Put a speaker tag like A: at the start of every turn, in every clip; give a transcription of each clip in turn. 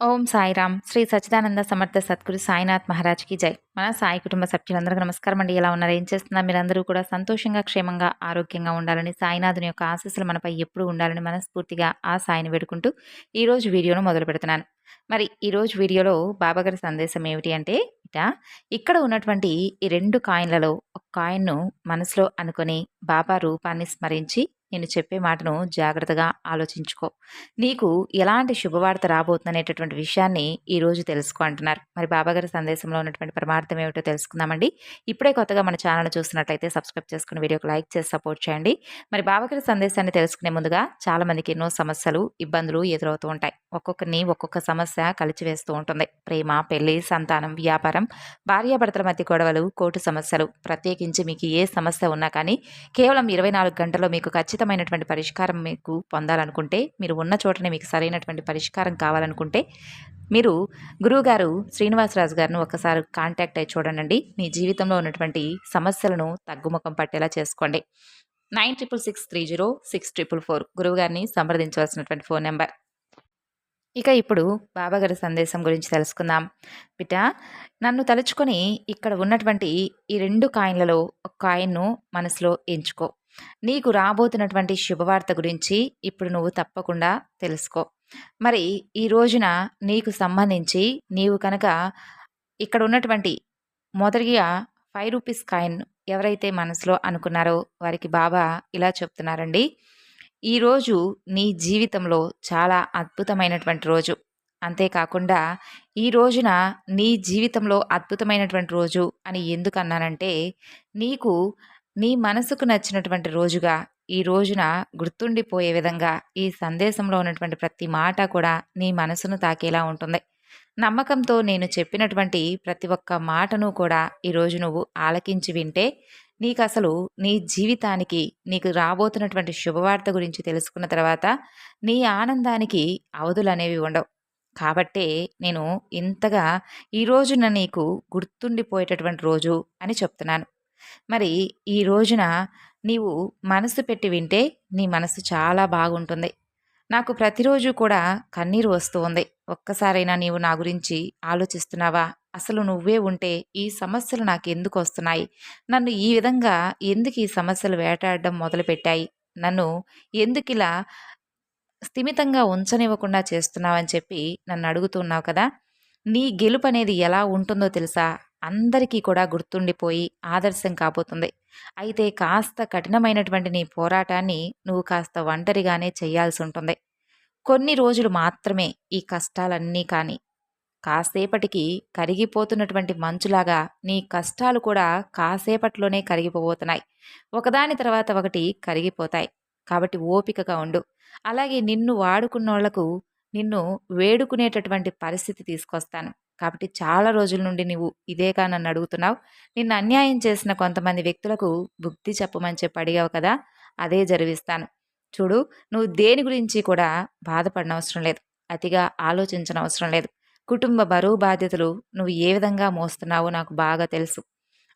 A: ఓం సాయిరామ్. శ్రీ సచ్చిదానంద సమర్థ సద్గురు సాయినాథ్ మహారాజ్కి జై. మన సాయి కుటుంబ సభ్యులందరికీ నమస్కారం అండి ఎలా ఉన్నారు? ఏం చేస్తున్నారు? మీరందరూ కూడా సంతోషంగా క్షేమంగా ఆరోగ్యంగా ఉండాలని సాయినాథుని యొక్క ఆశీస్సులు మనపై ఎప్పుడు ఉండాలని మనస్ఫూర్తిగా ఆ సాయిని వేడుకుంటూ ఈరోజు వీడియోను మొదలు పెడుతున్నాను. మరి ఈరోజు వీడియోలో బాబాగారి సందేశం ఏమిటి అంటే ఇట ఇక్కడ ఉన్నటువంటి ఈ రెండు కాయిన్లలో ఒక కాయిన్ను మనసులో అనుకొని బాబా రూపాన్ని స్మరించి నేను చెప్పే మాటను జాగ్రత్తగా ఆలోచించుకో. నీకు ఎలాంటి శుభవార్త రాబోతుందనేటటువంటి విషయాన్ని ఈరోజు తెలుసుకో అంటున్నారు. మరి బాబాగారి సందేశంలో ఉన్నటువంటి పరమార్థం ఏమిటో తెలుసుకుందామండి. ఇప్పుడే కొత్తగా మన ఛానల్ చూస్తున్నట్లయితే సబ్స్క్రైబ్ చేసుకుని వీడియోకి లైక్ చేసి సపోర్ట్ చేయండి. మరి బాబాగారి సందేశాన్ని తెలుసుకునే ముందుగా చాలామందికి ఎన్నో సమస్యలు ఇబ్బందులు ఎదురవుతూ ఉంటాయి. ఒక్కొక్కరిని ఒక్కొక్క సమస్య కలిచివేస్తూ ఉంటుంది. ప్రేమ పెళ్ళి సంతానం వ్యాపారం భార్యాభర్తల మధ్య గొడవలు కోర్టు సమస్యలు. ప్రత్యేకించి మీకు ఏ సమస్య ఉన్నా కానీ కేవలం ఇరవై నాలుగు గంటల్లో మీకు ఖచ్చితమైనటువంటి పరిష్కారం మీకు పొందాలనుకుంటే మీరు ఉన్న చోటనే మీకు సరైనటువంటి పరిష్కారం కావాలనుకుంటే మీరు గురువుగారు శ్రీనివాసరాజు గారిని ఒకసారి కాంటాక్ట్ అయి చూడండి మీ జీవితంలో ఉన్నటువంటి సమస్యలను తగ్గుముఖం పట్టేలా చేసుకోండి. Nine triple six three zero six triple four గురువుగారిని సంప్రదించవలసినటువంటి ఫోన్ నెంబర్. ఇక ఇప్పుడు బాబాగారి సందేశం గురించి తెలుసుకుందాం. బిడ్డ నన్ను తలుచుకొని ఇక్కడ ఉన్నటువంటి ఈ రెండు కాయిన్లలో ఒక కాయిన్ను మనసులో ఎంచుకో. నీకు రాబోతున్నటువంటి శుభవార్త గురించి ఇప్పుడు నువ్వు తప్పకుండా తెలుసుకో. మరి ఈ రోజున నీకు సంబంధించి నీవు కనుక ఇక్కడ ఉన్నటువంటి మొదటిగా ఫైవ్ రూపీస్ కాయిన్ ఎవరైతే మనసులో అనుకున్నారో వారికి బాబా ఇలా చెప్తున్నారండి. ఈరోజు నీ జీవితంలో చాలా అద్భుతమైనటువంటి రోజు. అంతేకాకుండా ఈ రోజున నీ జీవితంలో అద్భుతమైనటువంటి రోజు అని ఎందుకు అన్నానంటే నీకు నీ మనసుకు నచ్చినటువంటి రోజుగా ఈ రోజున గుర్తుండిపోయే విధంగా ఈ సందేశంలో ఉన్నటువంటి ప్రతి మాట కూడా నీ మనసును తాకేలా ఉంటుంది. నమ్మకంతో నేను చెప్పినటువంటి ప్రతి ఒక్క మాటను కూడా ఈరోజు నువ్వు ఆలకించి వింటే నీకు అసలు నీ జీవితానికి నీకు రాబోతున్నటువంటి శుభవార్త గురించి తెలుసుకున్న తర్వాత నీ ఆనందానికి అవధులు అనేవి ఉండవు. కాబట్టే నేను ఇంతగా ఈ రోజున నీకు గుర్తుండిపోయేటటువంటి రోజు అని చెప్తున్నాను. మరి ఈ రోజున నీవు మనసు పెట్టి వింటే నీ మనసు చాలా బాగుంటుంది. నాకు ప్రతిరోజు కూడా కన్నీరు వస్తూ ఉంది. ఒక్కసారైనా నీవు నా గురించి ఆలోచిస్తున్నావా? అసలు నువ్వే ఉంటే ఈ సమస్యలు నాకు ఎందుకు వస్తున్నాయి? నన్ను ఈ విధంగా ఎందుకు ఈ సమస్యలు వేటాడడం మొదలుపెట్టాయి? నన్ను ఎందుకు ఇలా స్థిమితంగా ఉంచనివ్వకుండా చేస్తున్నావని చెప్పి నన్ను అడుగుతున్నావు కదా? నీ గెలుపు అనేది ఎలా ఉంటుందో తెలుసా? అందరికీ కూడా గుర్తుండిపోయి ఆదర్శం కాబోతుంది. అయితే కాస్త కఠినమైనటువంటి నీ పోరాటాన్ని నువ్వు కాస్త ఒంటరిగానే చేయాల్సి ఉంటుంది. కొన్ని రోజులు మాత్రమే ఈ కష్టాలన్నీ కానీ కాసేపటికి కరిగిపోతున్నటువంటి మంచులాగా నీ కష్టాలు కూడా కాసేపట్లోనే కరిగిపోబోతున్నాయి. ఒకదాని తర్వాత ఒకటి కరిగిపోతాయి. కాబట్టి ఓపికగా ఉండు. అలాగే నిన్ను వాడుకున్నోళ్ళకు నిన్ను వేడుకునేటటువంటి పరిస్థితి తీసుకొస్తాను. కాబట్టి చాలా రోజుల నుండి నువ్వు ఇదేగా నన్ను అడుగుతున్నావు. నిన్ను అన్యాయం చేసిన కొంతమంది వ్యక్తులకు బుద్ధి చెప్పమని చెప్పి అడిగావు కదా అదే జరిగిస్తాను చూడు నువ్వు దేని గురించి కూడా బాధపడనవసరం లేదు. అతిగా ఆలోచించనవసరం లేదు. కుటుంబ బరువు బాధ్యతలు నువ్వు ఏ విధంగా మోస్తున్నావో నాకు బాగా తెలుసు.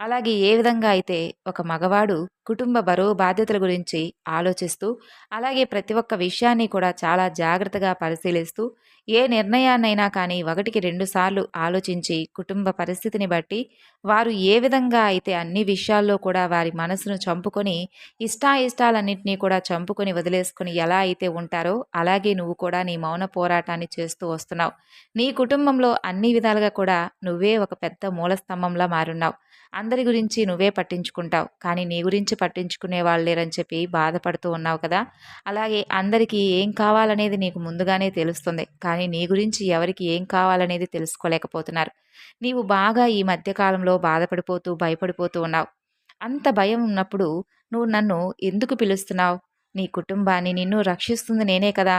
A: అలాగే ఏ విధంగా అయితే ఒక మగవాడు కుటుంబ బరువు బాధ్యతల గురించి ఆలోచిస్తూ అలాగే ప్రతి ఒక్క విషయాన్ని కూడా చాలా జాగ్రత్తగా పరిశీలిస్తూ ఏ నిర్ణయాన్నైనా కానీ ఒకటికి రెండుసార్లు ఆలోచించి కుటుంబ పరిస్థితిని బట్టి వారు ఏ విధంగా అయితే అన్ని విషయాల్లో కూడా వారి మనసును చంపుకొని ఇష్టాయిష్టాలన్నింటినీ కూడా చంపుకొని వదిలేసుకొని ఎలా అయితే ఉంటారో అలాగే నువ్వు కూడా నీ మౌన పోరాటాన్ని చేస్తూ వస్తున్నావు. నీ కుటుంబంలో అన్ని విధాలుగా కూడా నువ్వే ఒక పెద్ద మూలస్తంభంలా మారున్నావు. అందరి గురించి నువ్వే పట్టించుకుంటావు. కానీ నీ గురించి పట్టించుకునే వాళ్ళు లేరని చెప్పి బాధపడుతూ ఉన్నావు కదా. అలాగే అందరికీ ఏం కావాలనేది నీకు ముందుగానే తెలుస్తుంది. కానీ నీ గురించి ఎవరికి ఏం కావాలనేది తెలుసుకోలేకపోతున్నారు. నీవు బాగా ఈ మధ్యకాలంలో బాధపడిపోతూ భయపడిపోతూ ఉన్నావు. అంత భయం ఉన్నప్పుడు నువ్వు నన్ను ఎందుకు పిలుస్తున్నావు? నీ కుటుంబాన్ని నిన్ను రక్షిస్తుంది నేనే కదా.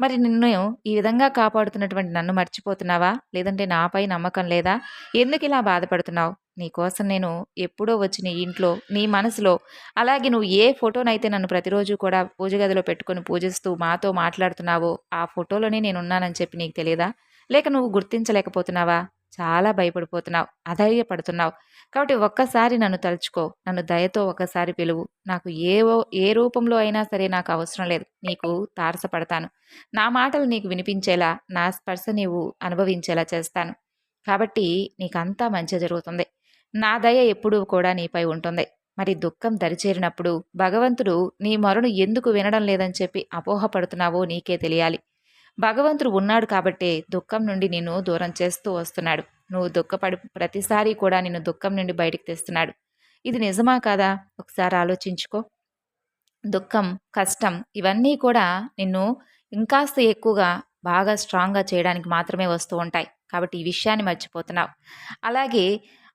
A: మరి నిన్ను ఈ విధంగా కాపాడుతున్నటువంటి నన్ను మర్చిపోతున్నావా? లేదంటే నాపై నమ్మకం లేదా? ఎందుకు ఇలా బాధపడుతున్నావు? నీకోసం నేను ఎప్పుడో వచ్చి నీ ఇంట్లో నీ మనసులో అలాగే నువ్వు ఏ ఫోటోనైతే నన్ను ప్రతిరోజు కూడా పూజ గదిలో పెట్టుకొని పూజిస్తూ మాతో మాట్లాడుతున్నావో ఆ ఫోటోలోనే నేను ఉన్నానని చెప్పి నీకు తెలియదా? లేక నువ్వు గుర్తించలేకపోతున్నావా? చాలా భయపడిపోతున్నావు అధైర్యపడుతున్నావు. కాబట్టి ఒక్కసారి నన్ను తలుచుకో నన్ను దయతో ఒకసారి పిలువు. నాకు ఏవో ఏ రూపంలో అయినా సరే నాకు అవసరం లేదు. నీకు తారసపడతాను. నా మాటలు నీకు వినిపించేలా నా స్పర్శ నీవు అనుభవించేలా చేస్తాను. కాబట్టి నీకంతా మంచి జరుగుతుంది. నా దయ ఎప్పుడూ కూడా నీపై ఉంటుంది. మరి దుఃఖం దరిచేరినప్పుడు భగవంతుడు నీ మొరను ఎందుకు వినడం లేదని చెప్పి అపోహపడుతున్నావో నీకే తెలియాలి. భగవంతుడు ఉన్నాడు కాబట్టే దుఃఖం నుండి నిన్ను దూరం చేస్తూ వస్తున్నాడు. నువ్వు దుఃఖపడి ప్రతిసారి కూడా నిన్ను దుఃఖం నుండి బయటికి తెస్తున్నాడు. ఇది నిజమా కాదా? ఒకసారి ఆలోచించుకో. దుఃఖం కష్టం ఇవన్నీ కూడా నిన్ను ఇంకాస్త ఎక్కువగా బాగా స్ట్రాంగ్గా చేయడానికి మాత్రమే వస్తూ ఉంటాయి. కాబట్టి ఈ విషయాన్ని మర్చిపోతున్నావు. అలాగే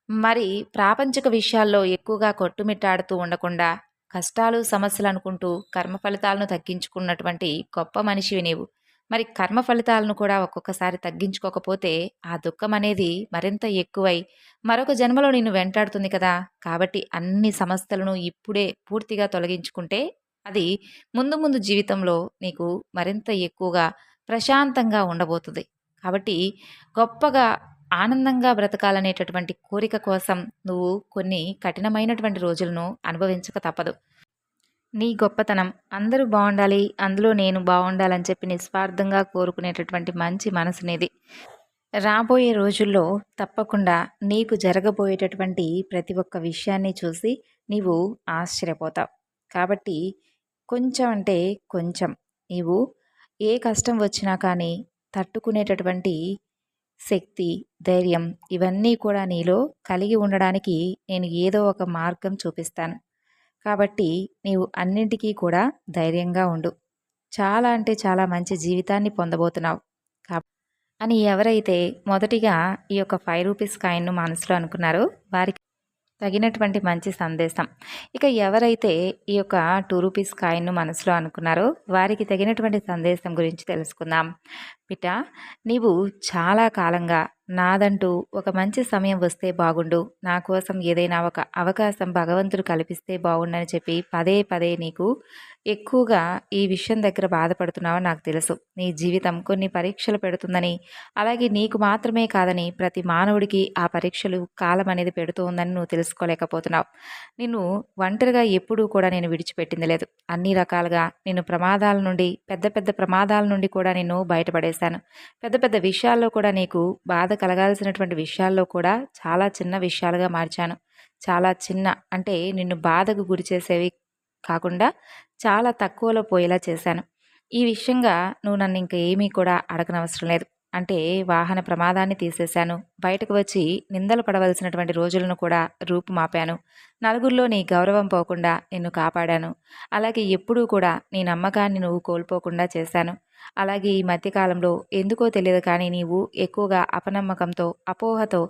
A: మరి ప్రాపంచిక విషయాల్లో ఎక్కువగా కొట్టుమిట్టాడుతూ ఉండకుండా కష్టాలు సమస్యలు అనుకుంటూ కర్మ ఫలితాలను తగ్గించుకున్నటువంటి గొప్ప మనిషివి నీవు. మరి కర్మ ఫలితాలను కూడా ఒక్కొక్కసారి తగ్గించుకోకపోతే ఆ దుఃఖం అనేది మరింత ఎక్కువై మరొక జన్మలో నిన్ను వెంటాడుతుంది కదా. కాబట్టి అన్ని సమస్యలను ఇప్పుడే పూర్తిగా తొలగించుకుంటే అది ముందు ముందు జీవితంలో నీకు మరింత ఎక్కువగా ప్రశాంతంగా ఉండబోతుంది. కాబట్టి గొప్పగా ఆనందంగా బ్రతకాలనేటటువంటి కోరిక కోసం నువ్వు కొన్ని కఠినమైనటువంటి రోజులను అనుభవించక తప్పదు. నీ గొప్పతనం. అందరూ బాగుండాలి అందులో నేను బాగుండాలని చెప్పి నిస్వార్థంగా కోరుకునేటటువంటి మంచి మనసునేది. రాబోయే రోజుల్లో తప్పకుండా నీకు జరగబోయేటటువంటి ప్రతి ఒక్క విషయాన్ని చూసి నీవు ఆశ్చర్యపోతావు. కాబట్టి కొంచెం అంటే కొంచెం నీవు ఏ కష్టం వచ్చినా కానీ తట్టుకునేటటువంటి శక్తి ధైర్యం ఇవన్నీ కూడా నీలో కలిగి ఉండడానికి నేను ఏదో ఒక మార్గం చూపిస్తాను. కాబట్టి నీవు అన్నింటికీ కూడా ధైర్యంగా ఉండు. చాలా అంటే చాలా మంచి జీవితాన్ని పొందబోతున్నావు. అని ఎవరైతే మొదటిగా ఈ యొక్క ఫైవ్ రూపీస్ కాయిన్ను మనసులో అనుకున్నారో వారికి తగినటువంటి మంచి సందేశం. ఇక ఎవరైతే ఈ యొక్క టూ రూపీస్ కాయిన్ను మనసులో అనుకున్నారో వారికి తగినటువంటి సందేశం గురించి తెలుసుకుందాం. పిట నీవు చాలా కాలంగా నాదంటూ ఒక మంచి సమయం వస్తే బాగుండు. నా కోసం ఏదైనా ఒక అవకాశం భగవంతుడు కల్పిస్తే బాగుండని చెప్పి పదే పదే నీకు ఎక్కువగా ఈ విషయం దగ్గర బాధపడుతున్నావని నాకు తెలుసు. నీ జీవితం కొన్ని పరీక్షలు పెడుతుందని అలాగే నీకు మాత్రమే కాదని ప్రతి మానవుడికి ఆ పరీక్షలు కాలం అనేది పెడుతూ ఉందని నువ్వు తెలుసుకోలేకపోతున్నావు. నిన్ను ఒంటరిగా ఎప్పుడూ కూడా నేను విడిచిపెట్టింది లేదు. అన్ని రకాలుగా నేను ప్రమాదాల నుండి పెద్ద పెద్ద ప్రమాదాల నుండి కూడా నిన్ను బయటపడేశాను పెద్ద పెద్ద విషయాల్లో కూడా నీకు బాధ కలగాల్సినటువంటి విషయాల్లో కూడా చాలా చిన్న విషయాలుగా మార్చాను. చాలా చిన్న అంటే నిన్ను బాధకు గురి చేసేవి కాకుండా చాలా తక్కువలో పోయేలా చేశాను. ఈ విషయంగా నువ్వు నన్ను ఇంకా ఏమీ కూడా అడగనవసరం లేదు. అంటే వాహన ప్రమాదాన్ని తీసేశాను. బయటకు వచ్చి నిందలు పడవలసినటువంటి రోజులను కూడా రూపుమాపాను. నలుగురిలో నీ గౌరవం పోకుండా నిన్ను కాపాడాను. అలాగే ఎప్పుడూ కూడా నీ నమ్మకాన్ని నువ్వు కోల్పోకుండా చేశాను. అలాగే ఈ మధ్యకాలంలో ఎందుకో తెలియదు కానీ నీవు ఎక్కువగా అపనమ్మకంతో అపోహతో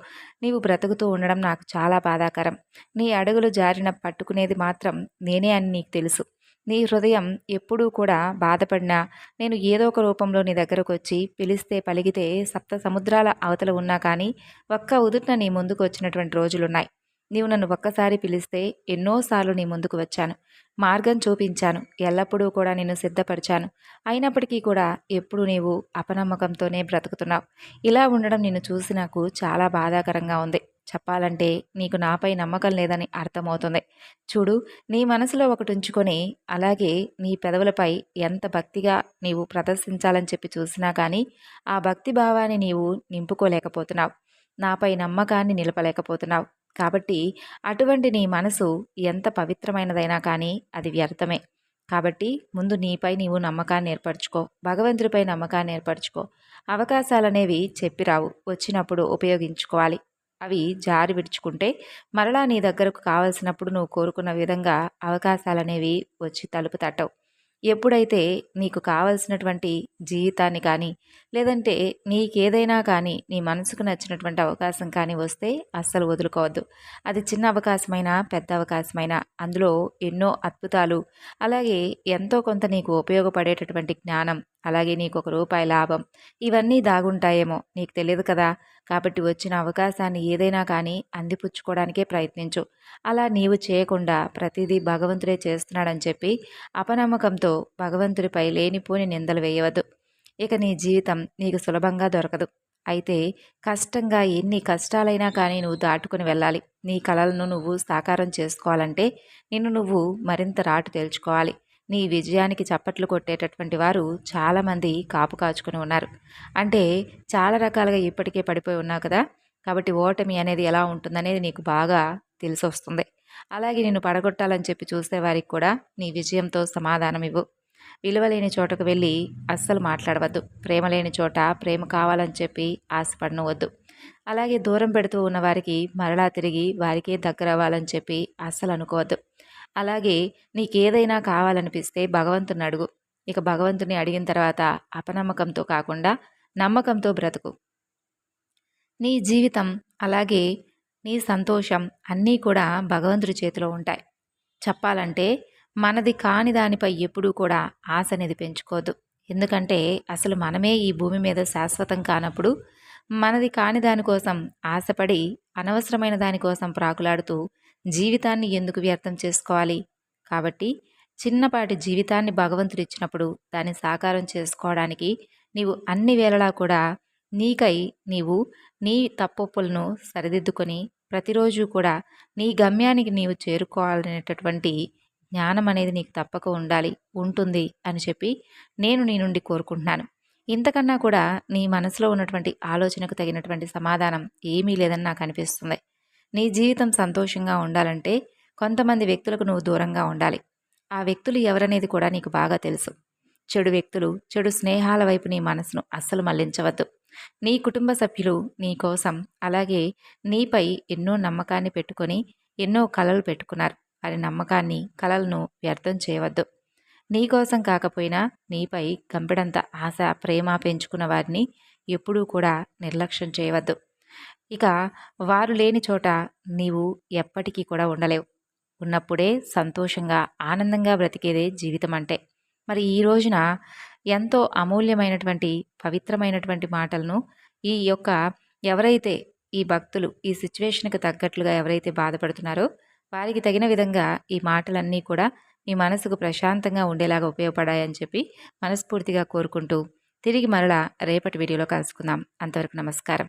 A: నీవు బ్రతుకుతూ ఉండడం నాకు చాలా బాధాకరం. నీ అడుగులు జారిన పట్టుకునేది మాత్రం నేనే అని నీకు తెలుసు. నీ హృదయం ఎప్పుడూ కూడా బాధపడినా నేను ఏదో ఒక రూపంలో నీ దగ్గరకు వచ్చి పిలిస్తే పలిగితే సప్త సముద్రాల అవతల ఉన్నా కానీ ఒక్క ఉదుట్న నీ ముందుకు వచ్చినటువంటి రోజులున్నాయి. నీవు నన్ను ఒక్కసారి పిలిస్తే ఎన్నోసార్లు నీ ముందుకు వచ్చాను. మార్గం చూపించాను. ఎల్లప్పుడూ కూడా నిన్ను సిద్ధపరిచాను. అయినప్పటికీ కూడా ఎప్పుడు నీవు అపనమ్మకంతోనే బ్రతుకుతున్నావు. ఇలా ఉండడం నిన్ను చూసి నాకు చాలా బాధాకరంగా ఉంది. చెప్పాలంటే నీకు నాపై నమ్మకం లేదని అర్థమవుతుంది. చూడు నీ మనసులో ఒకటి ఉంచుకొని అలాగే నీ పెదవులపై ఎంత భక్తిగా నీవు ప్రదర్శించాలని చెప్పి చూసినా కానీ ఆ భక్తి భావాన్ని నీవు నింపుకోలేకపోతున్నావు. నాపై నమ్మకాన్ని నిలపలేకపోతున్నావు. కాబట్టి అటువంటి నీ మనసు ఎంత పవిత్రమైనదైనా కానీ అది వ్యర్థమే. కాబట్టి ముందు నీపై నీవు నమ్మకాన్ని ఏర్పరచుకో భగవంతుడిపై నమ్మకాన్ని ఏర్పరచుకో. అవకాశాలనేవి చెప్పిరావు వచ్చినప్పుడు ఉపయోగించుకోవాలి. అవి జారి విడుచుకుంటే మరలా నీ దగ్గరకు కావలసినప్పుడు నువ్వు కోరుకున్న విధంగా అవకాశాలనేవి వచ్చి తలుపు తట్టవు. ఎప్పుడైతే నీకు కావలసినటువంటి జీవితాన్ని కానీ లేదంటే నీకేదైనా కానీ నీ మనసుకు నచ్చినటువంటి అవకాశం కానీ వస్తే అస్సలు వదులుకోవద్దు. అది చిన్న అవకాశమైనా పెద్ద అవకాశమైనా అందులో ఎన్నో అద్భుతాలు అలాగే ఎంతో కొంత నీకు ఉపయోగపడేటటువంటి జ్ఞానం అలాగే నీకు ఒక రూపాయి లాభం ఇవన్నీ దాగుంటాయేమో. నీకు తెలియదు కదా కాబట్టి వచ్చిన అవకాశాన్ని ఏదైనా కానీ అందిపుచ్చుకోవడానికే ప్రయత్నించు. అలా నీవు చేయకుండా ప్రతిదీ భగవంతుడే చేస్తున్నాడని చెప్పి అపనమ్మకంతో భగవంతుడిపై లేనిపోని నిందలు వేయవద్దు. ఇక నీ జీవితం నీకు సులభంగా దొరకదు. అయితే కష్టంగా ఎన్ని కష్టాలైనా కానీ నువ్వు దాటుకుని వెళ్ళాలి. నీ కలలను నువ్వు సాకారం చేసుకోవాలంటే నిన్ను నువ్వు మరింత రాటు తేల్చుకోవాలి. నీ విజయానికి చప్పట్లు కొట్టేటటువంటి వారు చాలామంది కాపు కాచుకుని ఉన్నారు. అంటే చాలా రకాలుగా ఇప్పటికే పడిపోయి ఉన్నావు కదా కాబట్టి ఓటమి అనేది ఎలా ఉంటుందనేది నీకు బాగా తెలిసి వస్తుంది అలాగే నిన్ను పడగొట్టాలని చెప్పి చూసే వారికి కూడా నీ విజయంతో సమాధానం ఇవ్వు. విలువలేని చోటకు వెళ్ళి అస్సలు మాట్లాడవద్దు. ప్రేమ లేని చోట ప్రేమ కావాలని చెప్పి ఆశపడనవద్దు అలాగే దూరం పెడుతూ ఉన్న వారికి మరలా తిరిగి వారికే దగ్గర అవ్వాలని చెప్పి అస్సలు అనుకోవద్దు. అలాగే నీకేదైనా కావాలనిపిస్తే భగవంతుని అడుగు ఇక భగవంతుని అడిగిన తర్వాత అపనమ్మకంతో కాకుండా నమ్మకంతో బ్రతుకు. నీ జీవితం అలాగే నీ సంతోషం అన్నీ కూడా భగవంతుడి చేతిలో ఉంటాయి. చెప్పాలంటే మనది కాని దానిపై ఎప్పుడూ కూడా ఆశ అనేది పెంచుకోదు. ఎందుకంటే అసలు మనమే ఈ భూమి మీద శాశ్వతం కానప్పుడు మనది కాని దానికోసం ఆశపడి అనవసరమైన దానికోసం ప్రాకులాడుతూ జీవితాన్ని ఎందుకు వ్యర్థం చేసుకోవాలి? కాబట్టి చిన్నపాటి జీవితాన్ని భగవంతుడు ఇచ్చినప్పుడు దాన్ని సాకారం చేసుకోవడానికి నీవు అన్ని వేళలా కూడా నీకై నీవు నీ తప్పొప్పులను సరిదిద్దుకొని ప్రతిరోజు కూడా నీ గమ్యానికి నీవు చేరుకోవాలనేటటువంటి జ్ఞానం అనేది నీకు తప్పక ఉండాలి ఉంటుంది అని చెప్పి నేను నీ నుండి కోరుకుంటున్నాను. ఇంతకన్నా కూడా నీ మనసులో ఉన్నటువంటి ఆలోచనకు తగినటువంటి సమాధానం ఏమీ లేదని నాకు అనిపిస్తుంది. నీ జీవితం సంతోషంగా ఉండాలంటే కొంతమంది వ్యక్తులకు నువ్వు దూరంగా ఉండాలి. ఆ వ్యక్తులు ఎవరనేది కూడా నీకు బాగా తెలుసు. చెడు వ్యక్తులు చెడు స్నేహాల వైపు నీ మనసును అస్సలు మళ్ళించవద్దు. నీ కుటుంబ సభ్యులు నీ కోసం అలాగే నీపై ఎన్నో నమ్మకాన్ని పెట్టుకొని ఎన్నో కలలు పెట్టుకున్నారు. వారి నమ్మకాన్ని కలలను వ్యర్థం చేయవద్దు. నీకోసం కాకపోయినా నీపై గంపెడంత ఆశ ప్రేమ పెంచుకున్న వారిని ఎప్పుడూ కూడా నిర్లక్ష్యం చేయవద్దు. ఇక వారు లేని చోట నీవు ఎప్పటికీ కూడా ఉండలేవు. ఉన్నప్పుడే సంతోషంగా ఆనందంగా బ్రతికేదే జీవితం అంటే మరి ఈ రోజున ఎంతో అమూల్యమైనటువంటి పవిత్రమైనటువంటి మాటలను ఈ యొక్క ఎవరైతే ఈ భక్తులు ఈ సిచ్యువేషన్కి తగ్గట్లుగా ఎవరైతే బాధపడుతున్నారో వారికి తగిన విధంగా ఈ మాటలన్నీ కూడా మీ మనసుకు ప్రశాంతంగా ఉండేలాగా ఉపయోగపడాయని చెప్పి మనస్ఫూర్తిగా కోరుకుంటూ తిరిగి మరలా రేపటి వీడియోలో కలుసుకుందాం. అంతవరకు నమస్కారం.